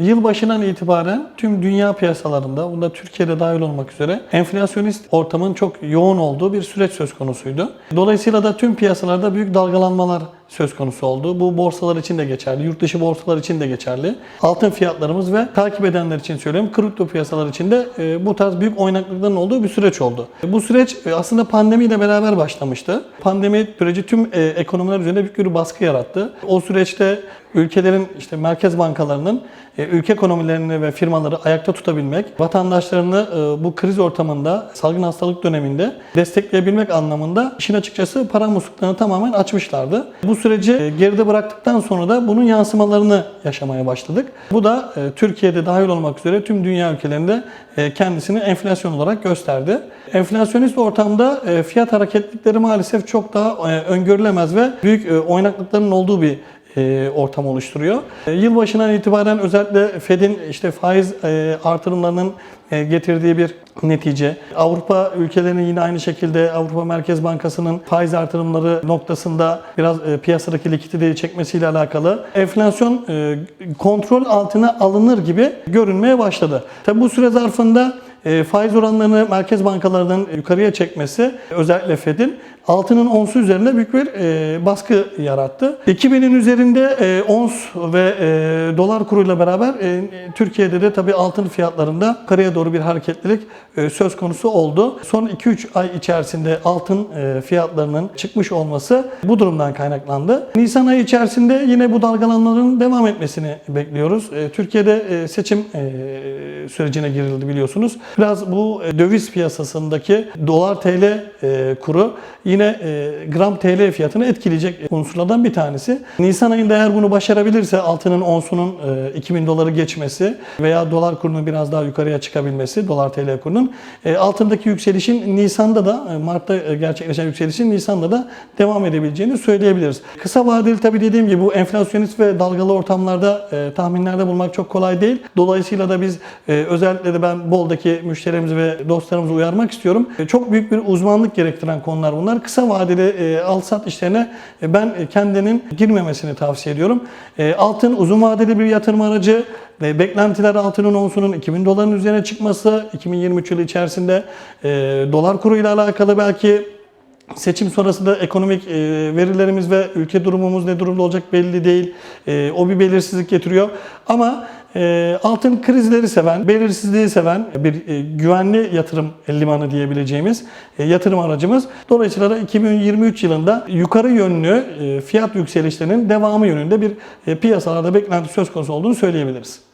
Yılbaşından itibaren tüm dünya piyasalarında, bunda Türkiye'de dahil olmak üzere enflasyonist ortamın çok yoğun olduğu bir süreç söz konusuydu. Dolayısıyla da tüm piyasalarda büyük dalgalanmalar söz konusu oldu. Bu borsalar için de geçerli, yurt dışı borsalar için de geçerli. Altın fiyatlarımız ve takip edenler için söylüyorum, kripto piyasalar için de e, bu tarz büyük oynaklıkların olduğu bir süreç oldu. E, Bu süreç e, aslında pandemiyle beraber başlamıştı. Pandemi süreci tüm ekonomiler üzerinde büyük bir baskı yarattı. O süreçte ülkelerin işte merkez bankalarının ülke ekonomilerini ve firmaları ayakta tutabilmek, vatandaşlarını bu kriz ortamında, salgın hastalık döneminde destekleyebilmek anlamında işin açıkçası para musluklarını tamamen açmışlardı. Bu süreci e, geride bıraktıktan sonra da bunun yansımalarını yaşamaya başladık. Bu da e, Türkiye'de dahil olmak üzere tüm dünya ülkelerinde e, kendisini enflasyon olarak gösterdi. Enflasyonist ortamda fiyat hareketlikleri maalesef çok daha öngörülemez ve büyük oynaklıkların olduğu bir ortam oluşturuyor. E, Yılbaşından itibaren özellikle Fed'in işte faiz e, artırımlarının e, getirdiği bir netice. Avrupa ülkelerinin yine aynı şekilde Avrupa Merkez Bankası'nın faiz artırımları noktasında biraz e, piyasadaki likiditeyi çekmesiyle alakalı enflasyon e, kontrol altına alınır gibi görünmeye başladı. Tabi bu süre zarfında e, faiz oranlarını merkez bankalarının yukarıya çekmesi özellikle Fed'in altının onsu üzerinde büyük bir e, baskı yarattı. 2000'in üzerinde e, ons ve e, dolar kuruyla beraber e, Türkiye'de de tabii altın fiyatlarında yukarıya doğru bir hareketlilik e, söz konusu oldu. Son 2-3 ay içerisinde altın e, fiyatlarının çıkmış olması bu durumdan kaynaklandı. Nisan ayı içerisinde yine bu dalgalanmaların devam etmesini bekliyoruz. E, Türkiye'de e, seçim e, sürecine girildi biliyorsunuz. Biraz bu e, döviz piyasasındaki dolar TL e, kuru yine e, gram TL fiyatını etkileyecek unsurlardan bir tanesi. Nisan ayında eğer bunu başarabilirse altının onsunun e, 2000 doları geçmesi veya dolar kurunun biraz daha yukarıya çıkabilmesi, dolar TL kurunun altındaki yükselişin Nisan'da da Mart'ta gerçekleşen yükselişin Nisan'da da devam edebileceğini söyleyebiliriz. Kısa vadeli tabii dediğim gibi bu enflasyonist ve dalgalı ortamlarda tahminlerde bulmak çok kolay değil. Dolayısıyla da biz özellikle de ben Bol'daki müşterimizi ve dostlarımızı uyarmak istiyorum. E, çok büyük bir uzmanlık gerektiren konular bunlar. Kısa vadeli e, al sat işlerine e, ben kendinin girmemesini tavsiye ediyorum. Altın uzun vadeli bir yatırım aracı ve beklentiler altının onsunun 2000 doların üzerine çıkması 2023 yılı içerisinde dolar kuruyla alakalı belki Seçim sonrasında ekonomik e, verilerimiz ve ülke durumumuz ne durumda olacak belli değil. E, o bir belirsizlik getiriyor. Ama e, altın krizleri seven, belirsizliği seven bir güvenli yatırım limanı diyebileceğimiz yatırım aracımız. Dolayısıyla da 2023 yılında yukarı yönlü fiyat yükselişlerinin devamı yönünde bir piyasalarda beklenti söz konusu olduğunu söyleyebiliriz.